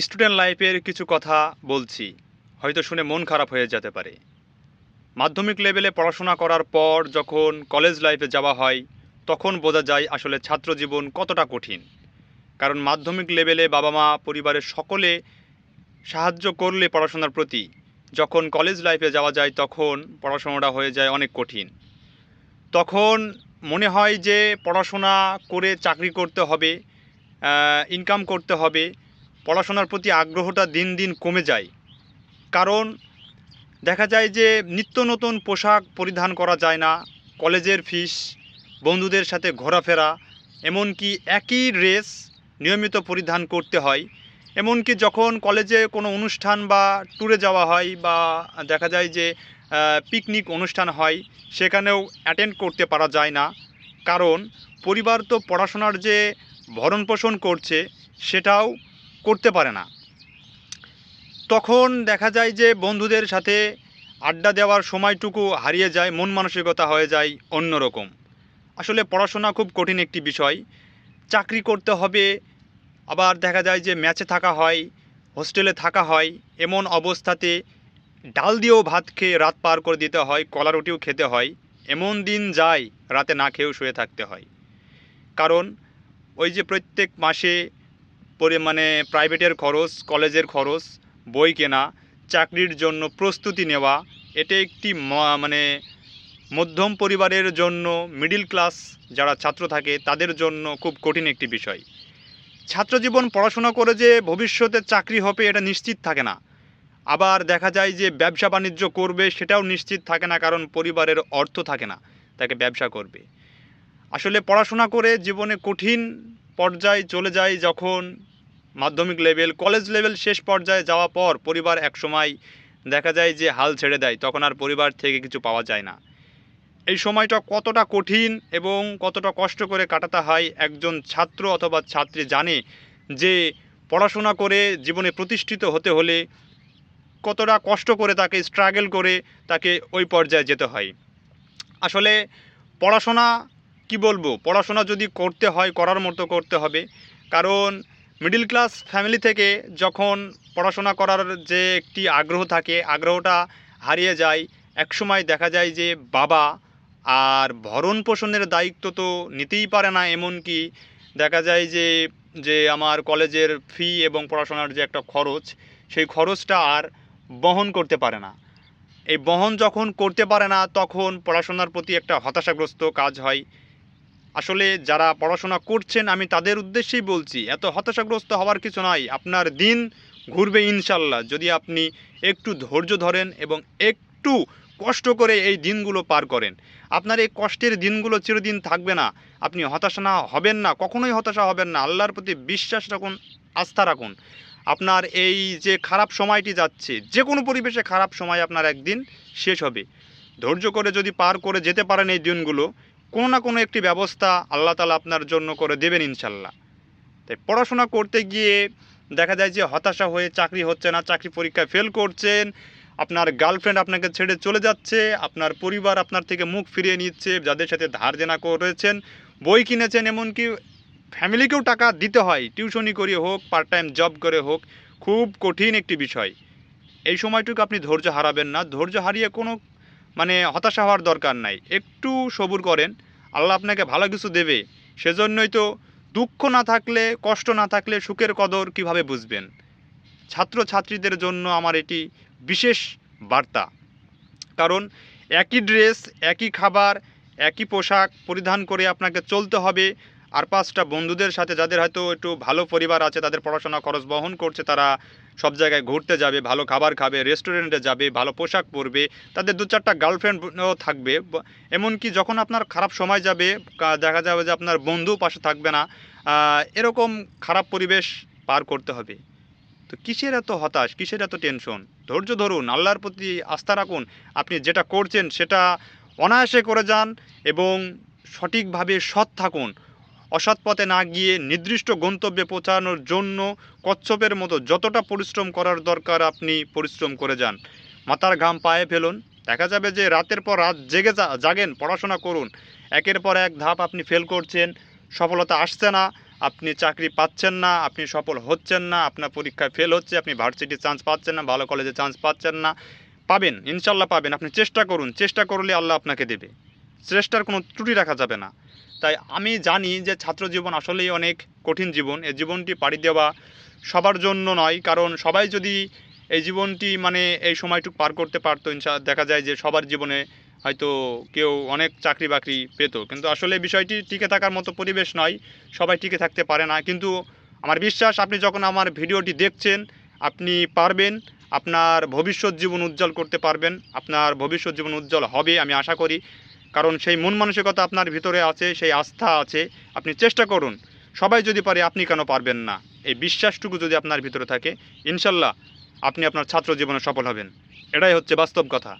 Student লাইফের কিছু কথা বলছি, হয়তো শুনে মন খারাপ হয়ে যেতে পারে। মাধ্যমিক লেভেলে পড়াশোনা করার পর যখন কলেজ লাইফে যাওয়া হয়, তখন বোঝা যায় আসলে ছাত্র জীবন কতটা কঠিন। কারণ মাধ্যমিক লেভেলে বাবা মা পরিবারের সকলে সাহায্য করলে পড়াশোনার প্রতি। যখন কলেজ লাইফে যাওয়া যায়, তখন পড়াশোনাটা হয়ে যায় অনেক কঠিন। তখন মনে হয় যে পড়াশোনা করে চাকরি করতে হবে ইনকাম করতে হবে পড়াশোনার প্রতি আগ্রহটা দিন দিন কমে যায়। কারণ দেখা যায় যে নিত্য নতুন পোশাক পরিধান করা যায় না, কলেজের ফিস, বন্ধুদের সাথে ঘোরাফেরা, এমনকি একই ড্রেস নিয়মিত পরিধান করতে হয়। এমনকি যখন কলেজে কোনো অনুষ্ঠান বা ট্যুরে যাওয়া হয় বা দেখা যায় যে পিকনিক অনুষ্ঠান হয়, সেখানেও অ্যাটেন্ড করতে পারা যায় না। কারণ পরিবার তো পড়াশোনার যে ভরণ পোষণ করছে, সেটাও করতে পারে না। তখন দেখা যায় যে বন্ধুদের সাথে আড্ডা দেওয়ার সময়টুকু হারিয়ে যায়, মন মানসিকতা হয়ে যায় অন্যরকম। আসলে পড়াশোনা খুব কঠিন একটি বিষয়। চাকরি করতে হবে, আবার দেখা যায় যে ম্যাচে থাকা হয়, হোস্টেলে থাকা হয়, এমন অবস্থাতে ডাল দিয়েও ভাত খেয়ে রাত পার করে দিতে হয়, কলা রুটিও খেতে হয়, এমন দিন যায় রাতে না খেয়েও শুয়ে থাকতে হয়। কারণ ওই যে প্রত্যেক মাসে পরে মানে প্রাইভেটের খরচ, কলেজের খরচ, বই কেনা, চাকরির জন্য প্রস্তুতি নেওয়া, এটা একটি মানে মধ্যম পরিবারের জন্য মিডিল ক্লাস যারা ছাত্র থাকে তাদের জন্য খুব কঠিন একটি বিষয়। ছাত্রজীবন পড়াশোনা করে যে ভবিষ্যতে চাকরি হবে এটা নিশ্চিত থাকে না। আবার দেখা যায় যে ব্যবসা বাণিজ্য করবে সেটাও নিশ্চিত থাকে না কারণ পরিবারের অর্থ থাকে না, তাকে ব্যবসা করবে। আসলে পড়াশোনা করে জীবনে কঠিন পর্যায়ে চলে যায় যখন মাধ্যমিক লেভেল, কলেজ লেভেল শেষ পর্যায়ে যাওয়া পর পরিবার একসময় দেখা যায় যে হাল ছেড়ে দেয়, তখন আর পরিবার থেকে কিছু পাওয়া যায় না। এই সময়টা কতটা কঠিন এবং কতটা কষ্ট করে কাটাতে হয় একজন ছাত্র অথবা ছাত্রী জানে যে পড়াশোনা করে জীবনে প্রতিষ্ঠিত হতে হলে কতটা কষ্ট করে তাকে স্ট্রাগল করে তাকে ওই পর্যায়ে যেতে হয়। আসলে পড়াশোনা কি বলব? পড়াশোনা যদি করতে হয়, করার মতো করতে হবে। কারণ মিডিল ক্লাস ফ্যামিলি থেকে যখন পড়াশোনা করার যে একটি আগ্রহ থাকে, আগ্রহটা হারিয়ে যায়, একসময় দেখা যায় যে বাবা আর ভরণ পোষণের দায়িত্ব তো নিতেই পারে না এমনকি দেখা যায় যে যে আমার কলেজের ফি এবং পড়াশোনার যে একটা খরচ, সেই খরচটা আর বহন করতে পারে না। এই বহন যখন করতে পারে না, তখন পড়াশোনার প্রতি একটা হতাশাগ্রস্ত কাজ হয়। আসলে যারা পড়াশোনা করছেন, আমি তাদের উদ্দেশ্যেই বলছি, এত হতাশাগ্রস্ত হওয়ার কিছু নয় আপনার দিন ঘুরবে ইনশাল্লাহ। যদি আপনি একটু ধৈর্য ধরেন এবং একটু কষ্ট করে এই দিনগুলো পার করেন। আপনার এই কষ্টের দিনগুলো চিরদিন থাকবে না। আপনি হতাশা না হবেন না, কখনোই হতাশা হবেন না। আল্লাহর প্রতি বিশ্বাস রাখুন, আস্থা রাখুন। আপনার এই যে খারাপ সময়টি যাচ্ছে, যে কোনো পরিবেশে খারাপ সময় আপনার একদিন শেষ হবে। ধৈর্য করে যদি পার করে যেতে পারেন এই দিনগুলো কোনো না কোনো একটি ব্যবস্থা আল্লাহ তালা আপনার জন্য করে দেবেন ইনশাল্লাহ তাই পড়াশোনা করতে গিয়ে দেখা যায় যে হতাশা হয়ে চাকরি হচ্ছে না, চাকরি পরীক্ষায় ফেল করছেন, আপনার গার্লফ্রেন্ড আপনাকে ছেড়ে চলে যাচ্ছে, আপনার পরিবার আপনার থেকে মুখ ফিরিয়ে নিচ্ছে, যাদের সাথে ধার দেনা করেছেন, বই কিনেছেন, এমনকি ফ্যামিলিকেও টাকা দিতে হয় টিউশনি করে হোক পার্ট টাইম জব করে হোক, খুব কঠিন একটি বিষয়। এই সময়টুকু আপনি ধৈর্য হারাবেন না। ধৈর্য হারিয়ে কোনো মানে হতাশা হওয়ার দরকার নাই। একটু সবুর করেন। আল্লাহ আপনাকে ভালো কিছু দেবে। সেজন্যই তো দুঃখ না থাকলে, কষ্ট না থাকলে সুখের কদর কীভাবে বুঝবেন? ছাত্র ছাত্রীদের জন্য আমার এটি বিশেষ বার্তা। কারণ একই ড্রেস, একই খাবার, একই পোশাক পরিধান করে আপনাকে চলতে হবে। আর পাঁচটা বন্ধুদের সাথে যাদের হয়তো একটু ভালো পরিবার আছে, তাদের পড়াশোনা খরচ বহন করছে, তারা সব জায়গায় ঘুরতে যাবে, ভালো খাবার খাবে রেস্টুরেন্টে যাবে, ভালো পোশাক পরবে, তাদের দু চারটা গার্লফ্রেন্ডও থাকবে। এমনকি যখন আপনার খারাপ সময় যাবে দেখা যাবে যে আপনার বন্ধু পাশে থাকবে না এরকম খারাপ পরিবেশ পার করতে হবে। তো কিসের এত হতাশ? কিসের এত টেনশন ধৈর্য ধরুন, আল্লাহর প্রতি আস্থা রাখুন, আপনি যেটা করছেন সেটা অনায়াসে করে যান এবং সঠিকভাবে সৎ থাকুন। অসৎ পথে না গিয়ে নির্দিষ্ট গন্তব্যে পৌঁছানোর জন্য কচ্ছপের মতো যতটা পরিশ্রম করার দরকার আপনি পরিশ্রম করে যান। মাথার ঘাম পায়ে ফেলুন। দেখা যাবে যে রাতের পর রাত জেগে জাগেন, পড়াশোনা করুন। একের পর এক ধাপ আপনি ফেল করছেন। সফলতা আসছে না, আপনি চাকরি পাচ্ছেন না, আপনি সফল হচ্ছেন না, আপনার পরীক্ষায় ফেল হচ্ছে, আপনি ভার্সিটির চান্স পাচ্ছেন না, ভালো কলেজে চান্স পাচ্ছেন না। পাবেন, ইনশাল্লাহ পাবেন। আপনি চেষ্টা করুন, চেষ্টা করলে আল্লাহ আপনাকে দেবে। চেষ্টার কোনো ত্রুটি রাখা যাবে না। তাই আমি জানি যে ছাত্র জীবন আসলেই অনেক কঠিন জীবন। এই জীবনটি পাড়ি দেওয়া সবার জন্য নয়, কারণ সবাই যদি এই জীবনটি মানে এই সময়টুকু পার করতে পারতো, ইনশা দেখা যায় যে সবার জীবনে হয়তো কেউ অনেক চাকরি বাকরি পেতো। কিন্তু আসলে বিষয়টি টিকে থাকার মতো পরিবেশ নয়, সবাই টিকে থাকতে পারে না। কিন্তু আমার বিশ্বাস, আপনি যখন আমার ভিডিওটি দেখছেন, আপনি পারবেন আপনার ভবিষ্যৎ জীবন উজ্জ্বল করতে পারবেন। আপনার ভবিষ্যৎ জীবন উজ্জ্বল হবে, আমি আশা করি। কারণ সেই মন মানসিকতা আপনার ভিতরে আছে, সেই আস্থা আছে, আপনি চেষ্টা করুন। সবাই যদি পারে, আপনি কেন পারবেন না? এই বিশ্বাসটুকু যদি আপনার ভিতরে থাকে, ইনশাল্লাহ আপনি আপনার ছাত্র জীবনে সফল হবেন। এটাই হচ্ছে বাস্তব কথা।